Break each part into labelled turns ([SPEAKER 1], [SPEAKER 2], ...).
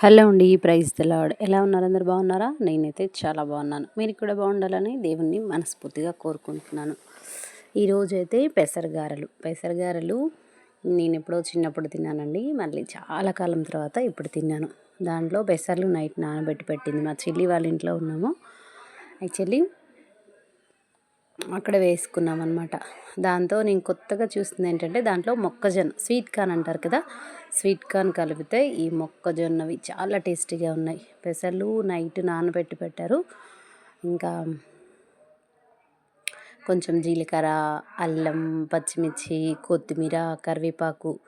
[SPEAKER 1] Hello అండి praise తెలవాడు ఎలా ఉన్నారు? అందరు బాగున్నారా? నేనైతే చాలా బాగున్నాను. మీరు కూడా బాగుండాలని దేవుణ్ణి మనస్ఫూర్తిగా కోరుకుంటున్నాను. ఈరోజు అయితే పెసరగారలు పెసరగారలు నేను ఎప్పుడో చిన్నప్పుడు తిన్నానండి. మళ్ళీ చాలా కాలం తర్వాత ఇప్పుడు తిన్నాను. దాంట్లో పెసర్లు నైట్ నానబెట్టి పెట్టింది మా చెల్లి వాళ్ళ ఇంట్లో ఉన్నాము. యాక్చువల్లీ అక్కడ వేసుకున్నాం అనమాట దాంతో నేను కొత్తగా చూస్తుంది ఏంటంటే దాంట్లో మొక్కజొన్న స్వీట్ కార్న్ అంటారు కదా? స్వీట్ కార్న్ కలిపితే ఈ మొక్కజొన్నవి చాలా టేస్టీగా ఉన్నాయి. పెసలు నైట్ నానబెట్టి పెట్టారు. ఇంకా కొంచెం జీలకర్ర అల్లం పచ్చిమిర్చి కొత్తిమీర కరివేపాకు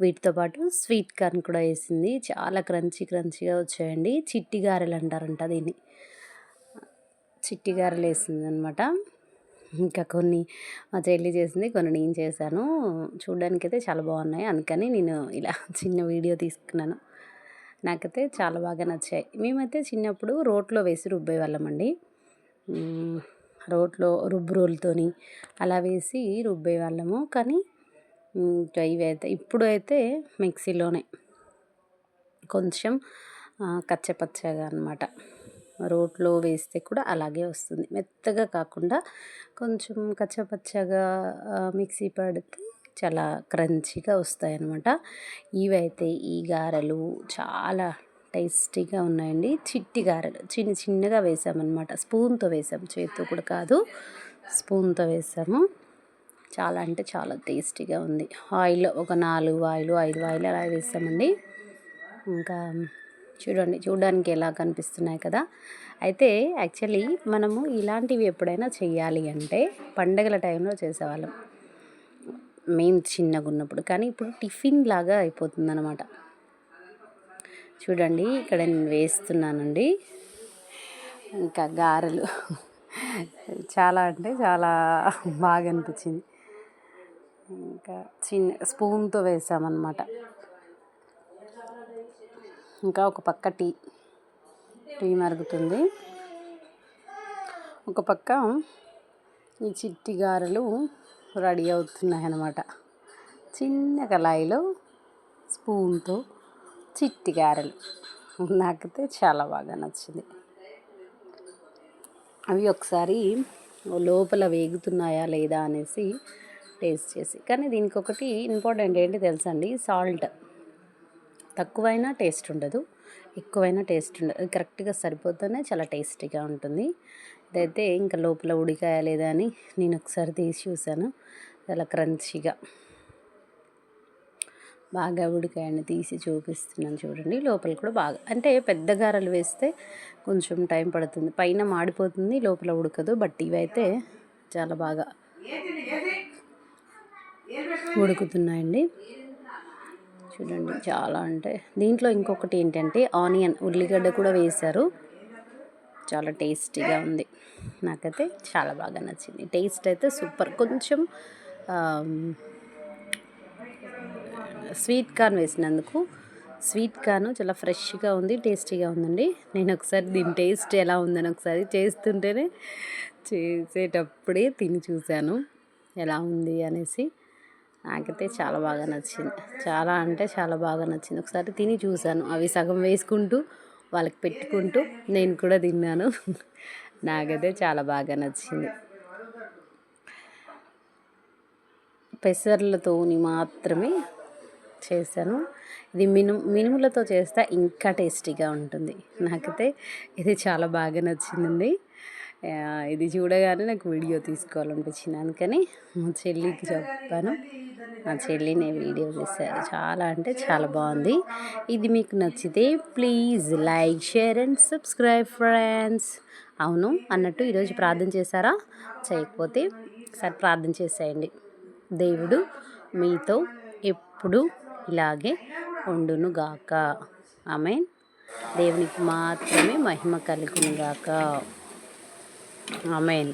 [SPEAKER 1] వీటితో పాటు స్వీట్ కార్న్ కూడా వేసింది. చాలా క్రంచీ క్రంచీగా వచ్చాయండి. చిట్టి గారెలు అంటారంట దీన్ని. చిట్టి గారెలు వేసింది అనమాట ఇంకా కొన్ని మా చెల్లి చేసింది కొన్ని నేను చేశాను. చూడడానికి అయితే చాలా బాగున్నాయి. అందుకని నేను ఇలా చిన్న వీడియో తీసుకున్నాను. నాకైతే చాలా బాగా నచ్చాయి. మేమైతే చిన్నప్పుడు రోట్లో వేసి రుబ్బేవాళ్ళమండి. రోట్లో రుబ్బు రోలుతోని అలా వేసి రుబ్బేవాళ్ళము. కానీ ఇవి అయితే ఇప్పుడు అయితే మిక్సీలోనే కొంచెం కచ్చపచ్చగా అనమాట రోట్లో వేస్తే కూడా అలాగే వస్తుంది. మెత్తగా కాకుండా కొంచెం కచ్చపచ్చగా మిక్సీ పడితే చాలా క్రంచీగా వస్తాయి అన్నమాట ఇవైతే ఈ గారెలు చాలా టేస్టీగా ఉన్నాయండి. చిట్టి గారెలు. చిన్న చిన్నగా వేసామన్నమాట. స్పూన్తో వేసాము. చేతితో కూడా కాదు స్పూన్తో వేసాము. చాలా అంటే చాలా టేస్టీగా ఉంది. ఆయిల్ ఒక నాలుగు ఆయిల్ ఐదు ఆయిల్ అలా వేసామండి. ఇంకా చూడండి చూడడానికి ఎలా కనిపిస్తున్నాయి కదా. అయితే యాక్చువల్లీ మనము ఇలాంటివి ఎప్పుడైనా చేయాలి అంటే పండగల టైంలో చేసేవాళ్ళం. మేము చిన్నగా ఉన్నప్పుడు కానీ ఇప్పుడు టిఫిన్ లాగా అయిపోతుంది అనమాట చూడండి ఇక్కడ నేను వేస్తున్నానండి. ఇంకా గారెలు. చాలా అంటే చాలా బాగా అనిపించింది. ఇంకా చిన్న స్పూన్తో వేసామన్నమాట. ఇంకా ఒక పక్క టీ టీ మరుగుతుంది. ఒక పక్క ఈ చిట్టి గారెలు రెడీ అవుతున్నాయి అన్నమాట. చిన్న కళాయిలో స్పూన్తో చిట్టి గారెలు. నాకైతే చాలా బాగా నచ్చింది. అవి ఒకసారి లోపల వేగుతున్నాయా లేదా అనేసి టేస్ట్ చేసి కానీ దీనికి ఒకటి ఇంపార్టెంట్ ఏంటి తెలుసండి సాల్ట్. తక్కువైనా టేస్ట్ ఉండదు ఎక్కువైనా టేస్ట్ ఉండదు కరెక్ట్గా సరిపోతేనే చాలా టేస్టీగా ఉంటుంది. ఇదైతే ఇంకా లోపల ఉడికాయ లేదా అని నేను ఒకసారి తీసి చూశాను చాలా క్రంచిగా. బాగా ఉడికాయని తీసి చూపిస్తున్నాను చూడండి లోపల కూడా బాగా అంటే పెద్ద గారెలు వేస్తే కొంచెం టైం పడుతుంది. పైన మాడిపోతుంది లోపల ఉడకదు బట్ ఇవైతే చాలా బాగా ఉడుకుతున్నాయండి. చూడండి చాలా అంటే. దీంట్లో ఇంకొకటి ఏంటంటే ఆనియన్ ఉల్లిగడ్డ కూడా వేశారు. చాలా టేస్టీగా ఉంది. నాకైతే చాలా బాగా నచ్చింది. టేస్ట్ అయితే సూపర్. కొంచెం స్వీట్ కార్న్ వేసినందుకు. స్వీట్ కార్న్ చాలా ఫ్రెష్గా ఉంది టేస్టీగా ఉందండి. నేను ఒకసారి దీని టేస్ట్ ఎలా ఉందని ఒకసారి చేస్తుంటేనే చేసేటప్పుడే తిని చూశాను. ఎలా ఉంది అనేసి. నాకైతే చాలా బాగా నచ్చింది. చాలా అంటే చాలా బాగా నచ్చింది. ఒకసారి తిని చూశాను. అవి సగం వేసుకుంటూ వాళ్ళకి పెట్టుకుంటూ నేను కూడా తిన్నాను. నాకైతే చాలా బాగా నచ్చింది. పెసర్లతోని మాత్రమే చేశాను. ఇది మిను మినుములతో చేస్తే ఇంకా టేస్టీగా ఉంటుంది. నాకైతే ఇది చాలా బాగా నచ్చిందండి. ఇది చూడగానే నాకు వీడియో తీసుకోవాలనిపించింది. అందుకని మా చెల్లికి చెప్పాను. మా చెల్లిని వీడియో చేశారు చాలా అంటే చాలా బాగుంది. ఇది మీకు నచ్చితే please like share and subscribe friends. అవును అన్నట్టు ఈరోజు ప్రార్థన చేశారా? చేయకపోతే సరే ప్రార్థన చేసేయండి. దేవుడు మీతో ఎప్పుడు ఇలాగే ఉండును గాక ఆమె దేవునికి మాత్రమే మహిమ కలుగును గాక ఆమెన్